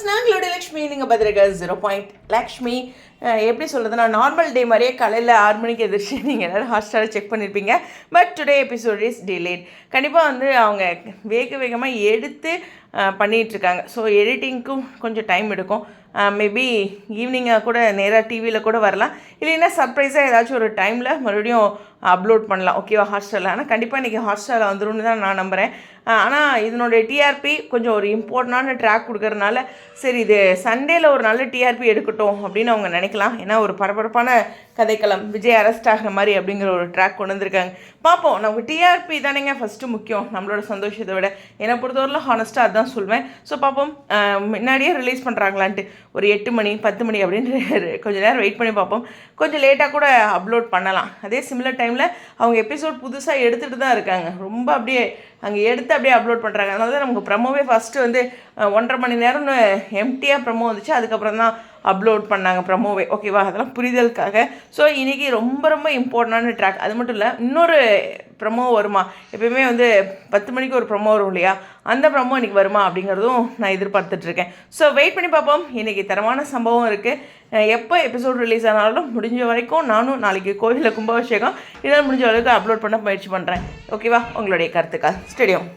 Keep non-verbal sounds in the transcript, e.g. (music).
Viewers நாங்களோட Lakshmi நீங்கள் பார்த்துருக்க zero point Lakshmi எப்படி எப்படி சொல்கிறதுனா நார்மல் டே மாதிரியே காலையில் ஆறு மணிக்கு எதிர்த்து நீங்கள் எல்லோரும் ஹாட்ஸ்டாரில் செக் பண்ணியிருப்பீங்க but today episode is delayed கண்டிப்பாக வந்து அவங்க வேக வேகமாக எடுத்து பண்ணிகிட்ருக்காங்க இருக்காங்க ஸோ எடிட்டிங்க்கும் கொஞ்சம் டைம் எடுக்கும். மேபி ஈவினிங்காக கூட நேராக டிவியில் கூட வரலாம். இல்லைன்னா சர்ப்ரைஸாக ஏதாச்சும் ஒரு டைமில் மறுபடியும் அப்லோட் பண்ணலாம். ஓகேவா ஹாஸ்டலில் ஆனால் கண்டிப்பாக இன்றைக்கி ஹாஸ்டலில் வந்துடும் தான் நான் நம்புகிறேன் ஆனால் இதனுடைய டிஆர்பி கொஞ்சம் ஒரு இம்பார்ட்டண்டான ட்ராக் கொடுக்கறனால சரி இது சண்டேயில் ஒரு நல்ல டிஆர்பி எடுக்கட்டும் அப்படின்னு அவங்க நினைக்கலாம். ஏன்னா ஒரு பரபரப்பான கதைக்களம் விஜய் அரெஸ்ட் ஆகிற மாதிரி அப்படிங்கிற ஒரு ட்ராக் கொண்டு வந்திருக்காங்க. பார்ப்போம். நமக்கு டிஆர்பி தானேங்க ஃபஸ்ட்டு முக்கியம். நம்மளோட சந்தோஷத்தை விட. என்னை பொறுத்தவரையில் ஹானஸ்ட்டாக தான் சொல்வேன். ஸோ பார்ப்போம் முன்னாடியே ரிலீஸ் பண்ணுறாங்களான்ட்டு ஒரு எட்டு மணி பத்து மணி அப்படின்னு (laughs) கொஞ்ச நேரம் வெயிட் பண்ணி பார்ப்போம் கொஞ்சம் லேட்டாக கூட அப்லோட் பண்ணலாம். அதே சிமிலர் டைமில் அவங்க எபிசோட் புதுசாக எடுத்துகிட்டு தான் இருக்காங்க. ரொம்ப அப்படியே அங்கே எடுத்து அப்படியே அப்லோட் பண்ணுறாங்க அதனால தான் நமக்கு ப்ரமோவே ஃபஸ்ட்டு வந்து ஒன்றரை மணி நேரம்னு எம்டியாக ப்ரமோ வந்துச்சு. அதுக்கப்புறம் தான் அப்லோட் பண்ணாங்க ப்ரமோவே ஓகேவா அதெல்லாம் புரிதலுக்காக. ஸோ இன்றைக்கி ரொம்ப ரொம்ப இம்பார்ட்டண்டான ட்ராக் அது மட்டும் இல்லை இன்னொரு ப்ரமோ வருமா? எப்பயுமே வந்து பத்து மணிக்கு ஒரு ப்ரமோ வரும் இல்லையா? அந்த ப்ரமோ இன்றைக்கி வருமா அப்படிங்கிறதும் நான் எதிர்பார்த்துட்ருக்கேன் ஸோ வெயிட் பண்ணி பார்ப்போம். இன்றைக்கி தரமான சம்பவம் இருக்குது எப்போ எபிசோட் ரிலீஸ் ஆனாலும் முடிஞ்ச வரைக்கும் நானும் நாளைக்கு கோயிலில் கும்பாபிஷேகம். இதெல்லாம் முடிஞ்ச அளவுக்கு அப்லோட் பண்ண முயற்சி பண்ணுறேன் ஓகேவா உங்களுடைய கருத்துக்கள். ஸ்டேடியம்